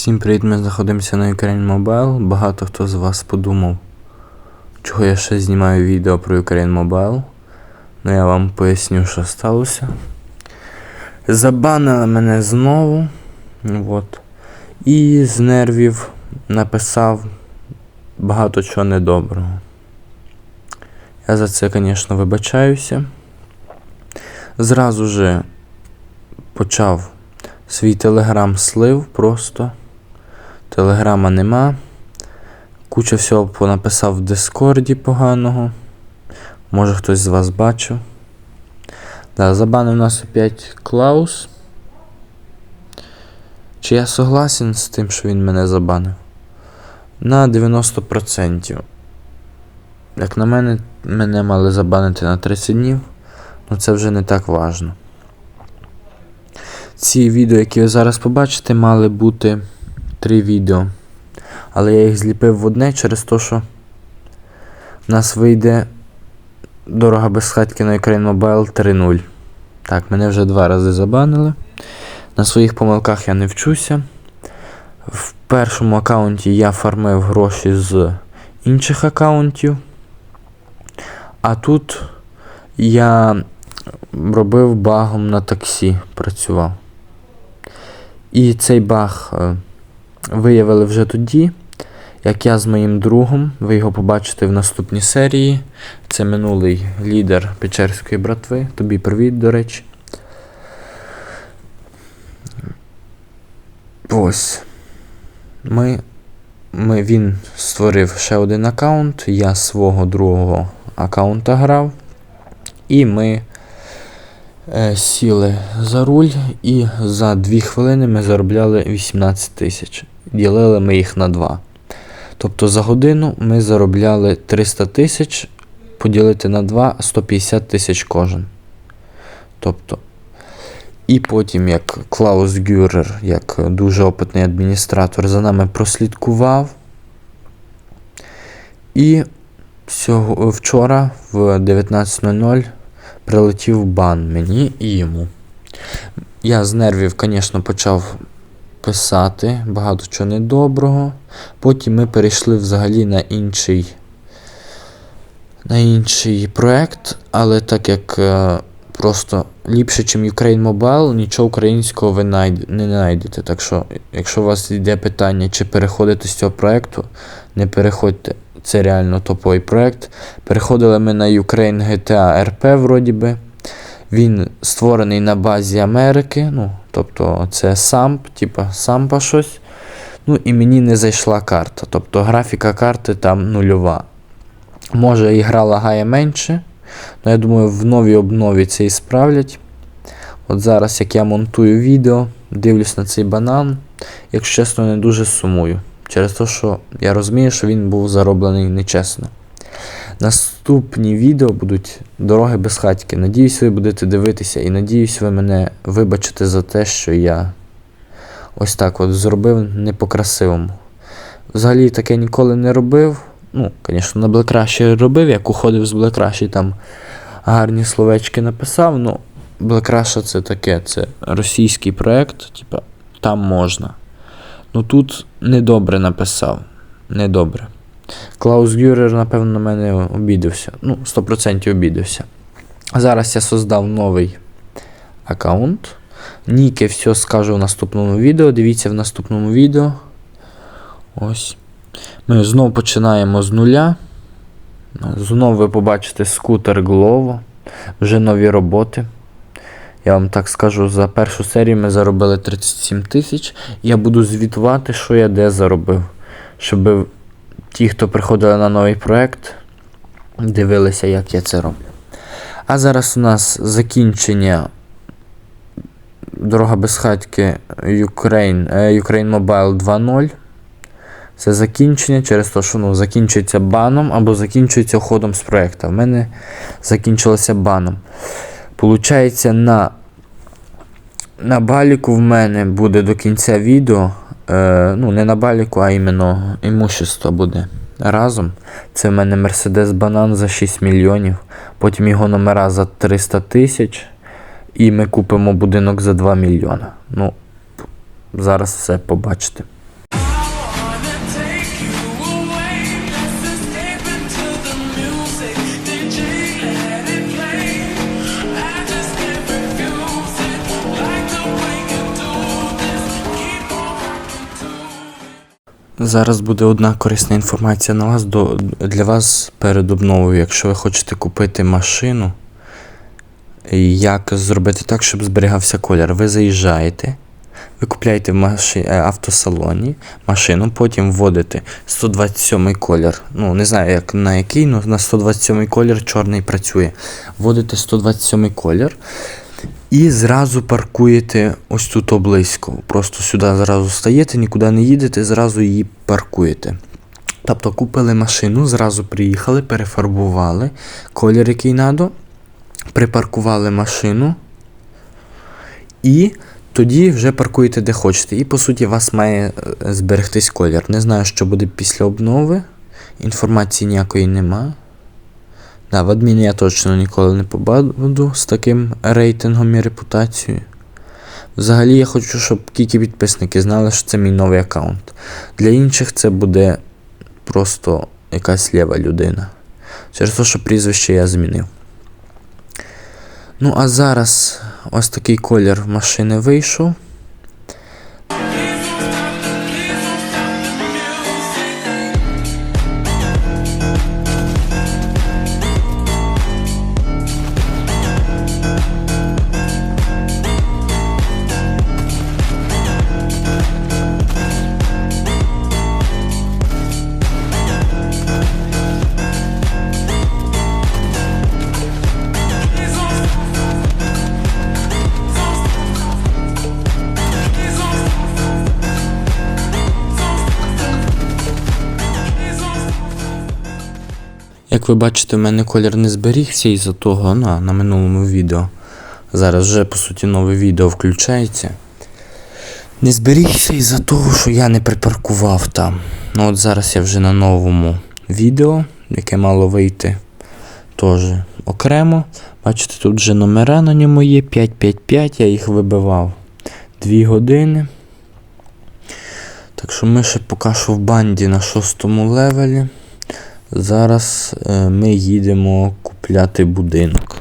Всім привіт, ми знаходимося на Ukraine Mobile. Багато хто з вас подумав, чого я ще знімаю відео про Ukraine Mobile. Ну я вам поясню, що сталося. Забанили мене знову. От. І з нервів написав багато чого недоброго. Я за це, звісно, вибачаюся. Зразу же почав свій телеграм слив просто. Телеграма нема. Куча всього понаписав в Дискорді поганого. Може хтось з вас бачив. Да, забанив нас опять Клаус. Чи я согласен з тим, що він мене забанив? На 90%. Як на мене, мене мали забанити на 30 днів, ну це вже не так важно. Ці відео, які ви зараз побачите, мали бути три відео. Але я їх зліпив в одне через те, що в нас вийде дорога без хатки на Ukraine Mobile 3.0. Так, мене вже два рази забанили. На своїх помилках я не вчуся. В першому аккаунті я фармив гроші з інших аккаунтів. А тут я робив багом на таксі, працював. І цей баг е, виявили вже тоді, як я з моїм другом, ви його побачите в наступній серії. Це минулий лідер Печерської братви. Тобі привіт, до речі. Ось. Ми, ми, Він створив ще один аккаунт, я свого другого аккаунта грав. І ми е, сіли за руль, і за 2 хвилини ми заробляли 18 тисяч. Ділили ми їх на 2. Тобто за годину ми заробляли 300 тисяч, поділити на 2 150 тисяч кожен. Тобто. І потім, як Клаус Гюрер, як дуже опитний адміністратор, за нами прослідкував. І сього, вчора в 19.00 прилетів бан мені і йому. Я з нервів, звісно, почав писати багато чого недоброго. Потім ми перейшли взагалі на інший на інший проект, але так як е, просто ліпше, ніж Ukraine Mobile, нічого українського ви не знайдете. Так що, якщо у вас йде питання, чи переходити з цього проекту, не переходьте. Це реально топовий проект. Переходили ми на Ukraine GTA RP, вроді би. Він створений на базі Америки. Ну, тобто це самп, типа сампа щось. Ну і мені не зайшла карта. Тобто графіка карти там нульова. Може, ігра лагає менше. але я думаю, в новій обнові це і справлять. От зараз, як я монтую відео, дивлюсь на цей банан. Якщо чесно, не дуже сумую. Через те, що я розумію, що він був зароблений нечесно. Наступні відео будуть дороги без хатьки. Надіюсь, ви будете дивитися і надіюсь, ви мене вибачите за те, що я ось так от зробив не по-красивому. Взагалі таке ніколи не робив. Ну, звісно, на Блекраші робив, як уходив з Блекраші, там гарні словечки написав. Ну, Блекраша це таке, це російський проект, типа, там можна. Ну тут недобре написав. Недобре. Клаус Гюрер, напевно, на мене обідався. Ну, 100% обідався. Зараз я создав новий аккаунт. Ніки все скажу в наступному відео. Дивіться в наступному відео. Ось. Ми знову починаємо з нуля. Знову ви побачите скутер Glovo. Вже нові роботи. Я вам так скажу, за першу серію ми заробили 37 тисяч. Я буду звітувати, що я де заробив. Щоб ті, хто приходили на новий проект, дивилися, як я це роблю. А зараз у нас закінчення дорога без хатьки Ukraine, Ukraine Mobile 2.0. Це закінчення через те, що ну, закінчується баном або закінчується ходом з проекту. В мене закінчилося баном. Получається, на на баліку в мене буде до кінця відео. Е, ну, не на баліку, а іменно імущество буде разом. Це в мене Mercedes Банан за 6 мільйонів. Потім його номера за 300 тисяч. І ми купимо будинок за 2 мільйона. Ну, зараз все побачите. Зараз буде одна корисна інформація на вас до, для вас перед обновою. Якщо ви хочете купити машину, як зробити так, щоб зберігався колір? Ви заїжджаєте, ви купляєте в маши, е, автосалоні машину, потім вводите 127 колір. Ну, не знаю, як на який, але на 127 колір чорний працює. Вводите 127 колір. І зразу паркуєте ось тут близько. Просто сюди зразу стаєте, нікуди не їдете, зразу її паркуєте. Тобто купили машину, зразу приїхали, перефарбували колір, який надо, припаркували машину. І тоді вже паркуєте де хочете. І по суті у вас має е, зберегтись колір. Не знаю, що буде після обнови. Інформації ніякої нема. Да, в адміні я точно ніколи не побуду з таким рейтингом і репутацією. Взагалі я хочу, щоб тільки підписники знали, що це мій новий аккаунт. Для інших це буде просто якась лєва людина. Через те, що прізвище я змінив. Ну, а зараз ось такий колір машини вийшов. Як ви бачите, в мене колір не зберігся із-за того на, на минулому відео. Зараз вже, по суті, нове відео включається. Не зберігся із-за того, що я не припаркував там. Ну от зараз я вже на новому відео, яке мало вийти теж окремо. Бачите, тут вже номера на ньому є 555, я їх вибивав 2 години. Так що ми ще поки що в банді на шостому левелі. Зараз е, ми їдемо купляти будинок.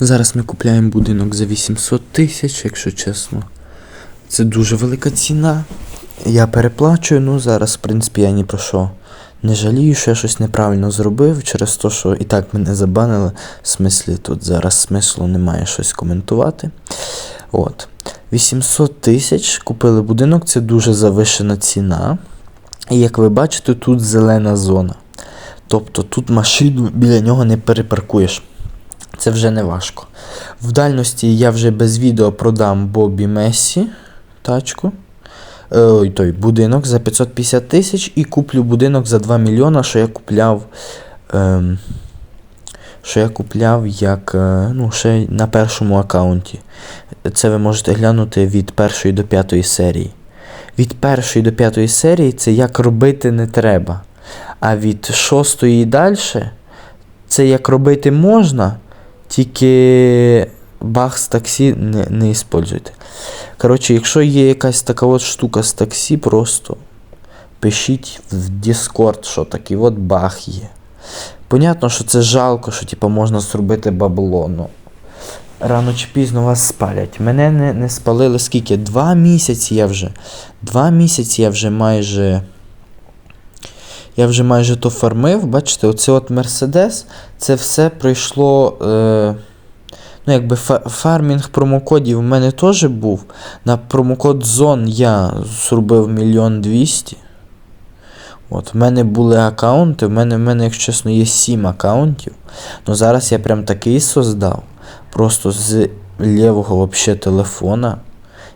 Зараз ми купляємо будинок за 800 тисяч, якщо чесно. Це дуже велика ціна. Я переплачую, ну зараз, в принципі, я ні про що не жалію, що я щось неправильно зробив через те, що і так мене забанили. В смислі, тут зараз смислу немає щось коментувати. От. 800 тисяч купили будинок, це дуже завишена ціна. І як ви бачите, тут зелена зона. Тобто тут машину біля нього не перепаркуєш. Це вже не важко. В дальності я вже без відео продам Бобі Месі тачку. Е, Ой, той будинок за 550 тисяч і куплю будинок за 2 мільйона, що я купляв. Ем, що я купляв як е, ну, ще на першому аккаунті. Це ви можете глянути від першої до п'ятої серії. Від першої до п'ятої серії це як робити не треба. А від шостої і далі це як робити можна, тільки баг з таксі не, не іспользуйте. Коротше, якщо є якась така от штука з таксі, просто пишіть в Discord, що такий от баг є. Понятно, що це жалко, що типу, можна зробити бабло, ну. Рано чи пізно вас спалять. Мене не, не спалили скільки? Два місяці я вже. Два місяці я вже майже. Я вже майже то фармив. Бачите, оце от Мерседес, це все пройшло. Е, Ну, якби фармінг промокодів в мене теж був. На промокод Зон я зробив мільйон двісті. От, в мене були аккаунти, в мене, в мене, якщо чесно, є 7 аккаунтів. Ну зараз я прям такий создав. Просто з лівого телефона,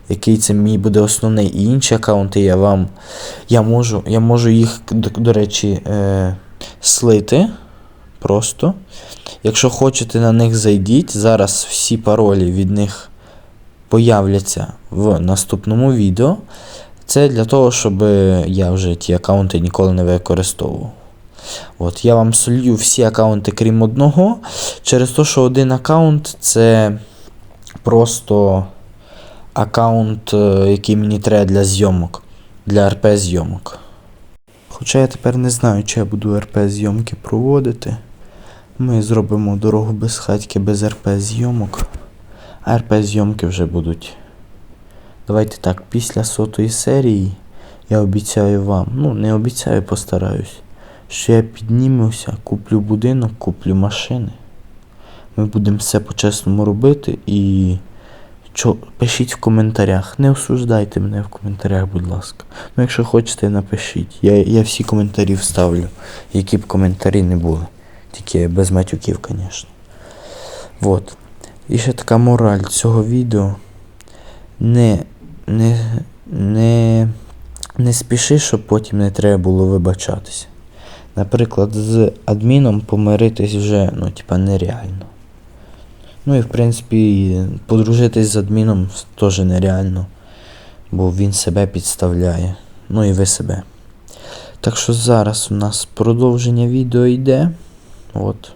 який це мій буде основний, і інші аккаунти я вам. Я можу, я можу їх, до, до речі, е, слити. Просто. Якщо хочете на них зайдіть, зараз всі паролі від них появляться в наступному відео. Це для того, щоб я вже ті аккаунти ніколи не використовував. От, я вам солью всі аккаунти, крім одного, через те, що один аккаунт це просто аккаунт, е, який мені треба для зйомок, для РП зйомок. Хоча я тепер не знаю, чи я буду РП зйомки проводити. Ми зробимо дорогу без хатьки без РП зйомок. А РП зйомки вже будуть. Давайте так, після сотої серії я обіцяю вам, ну не обіцяю, постараюсь, що я піднімуся, куплю будинок, куплю машини. Ми будемо все по-чесному робити і чо, пишіть в коментарях. Не осуждайте мене в коментарях, будь ласка. Ну, якщо хочете, напишіть. Я, я всі коментарі вставлю, які б коментарі не були. Тільки без матюків, звісно. Вот. І ще така мораль цього відео. Не, не, не, не спіши, щоб потім не треба було вибачатися. Наприклад, з адміном помиритись вже, ну, типа, нереально. Ну і в принципі, подружитись з адміном теж нереально. Бо він себе підставляє. Ну і ви себе. Так що зараз у нас продовження відео йде. От.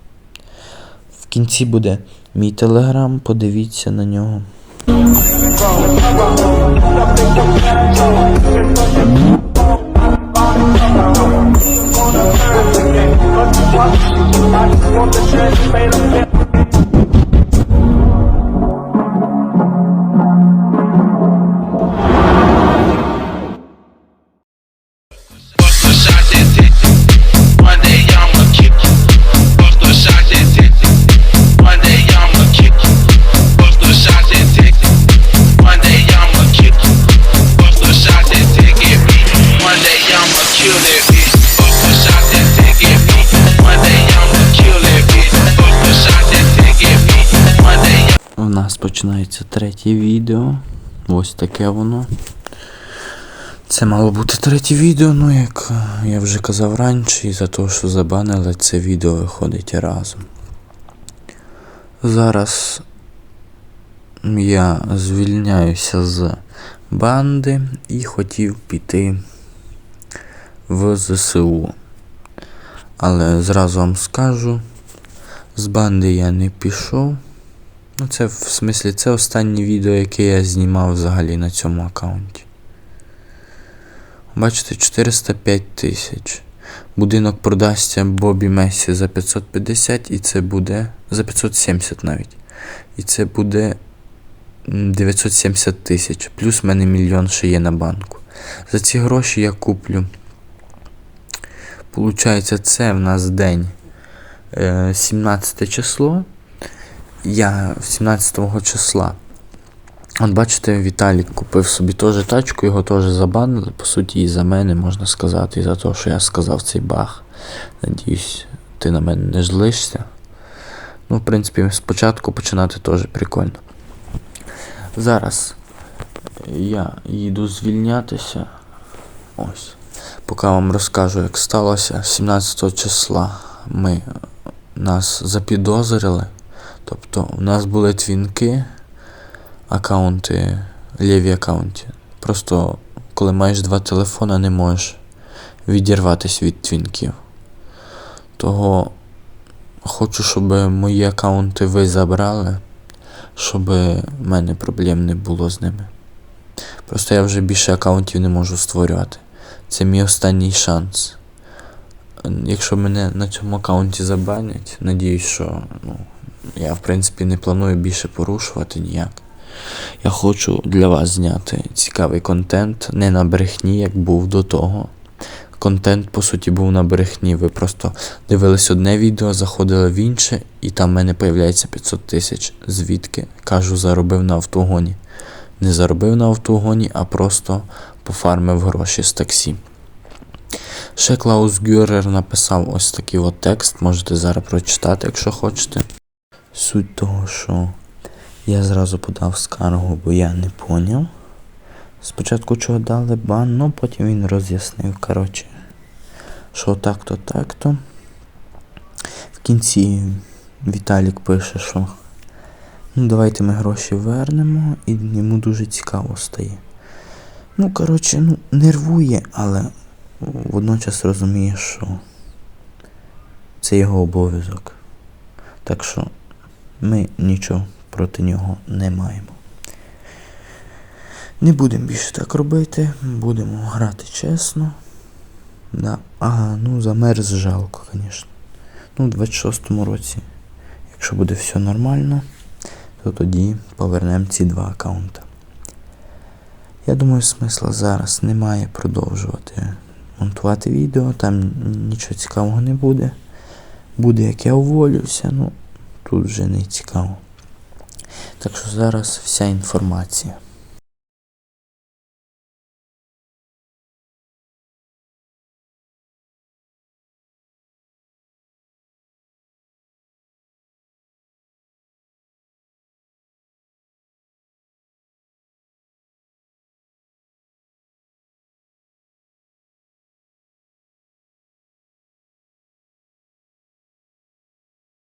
В кінці буде мій телеграм, подивіться на нього. Bust починається третє відео. Ось таке воно. Це мало бути третє відео, ну як я вже казав раніше, і за те, що забанили, це відео виходить разом. Зараз я звільняюся з банди і хотів піти в ЗСУ. Але зразу вам скажу, з банди я не пішов. Ну, це в смислі, це останнє відео, яке я знімав взагалі на цьому аккаунті. Бачите, 405 тисяч. Будинок продасться Бобі Месі за 550 і це буде. За 570 навіть. І це буде 970 тисяч. Плюс в мене мільйон ще є на банку. За ці гроші я куплю. Получається, це в нас день е, 17 число. Я 17 числа. От бачите, Віталік купив собі теж тачку, його теж забанили, по суті, і за мене, можна сказати, і за те, що я сказав цей баг. Надіюсь, ти на мене не злишся. Ну, в принципі, спочатку починати теж прикольно. Зараз я їду звільнятися. Ось. Поки вам розкажу, як сталося. 17 числа ми нас запідозрили. Тобто у нас були твінки, аккаунти, ліві аккаунти. Просто коли маєш два телефона, не можеш відірватися від твінків. Того хочу, щоб мої аккаунти ви забрали, щоб в мене проблем не було з ними. Просто я вже більше аккаунтів не можу створювати. Це мій останній шанс. Якщо мене на цьому аккаунті забанять, надіюсь, що ну, я в принципі не планую більше порушувати ніяк. Я хочу для вас зняти цікавий контент, не на брехні, як був до того, контент, по суті, був на брехні. Ви просто дивились одне відео, заходили в інше, і там в мене появляється 500 тисяч. Звідки? Кажу, заробив на автогоні. Не заробив на автогоні, а просто пофармив гроші з таксі. Ще Клаус Гюрер написав ось такий от текст, можете зараз прочитати, якщо хочете. Суть того, що я зразу подав скаргу, бо я не поняв. Спочатку чого дали бан, ну потім він роз'яснив, коротше, що так-то, так-то. В кінці Віталік пише, що ну давайте ми гроші вернемо, і йому дуже цікаво стає. Ну, коротше, ну, нервує, але водночас розуміє, що це його обов'язок. Так що ми нічого проти нього не маємо. Не будемо більше так робити, будемо грати чесно. Да. Ага, ну замерз жалко, звісно. Ну, в 26-му році, якщо буде все нормально, то тоді повернемо ці два аккаунти. Я думаю, смисла зараз немає продовжувати монтувати відео, там нічого цікавого не буде. Буде, як я уволюся, ну тут вже не цікаво. Так що зараз вся інформація.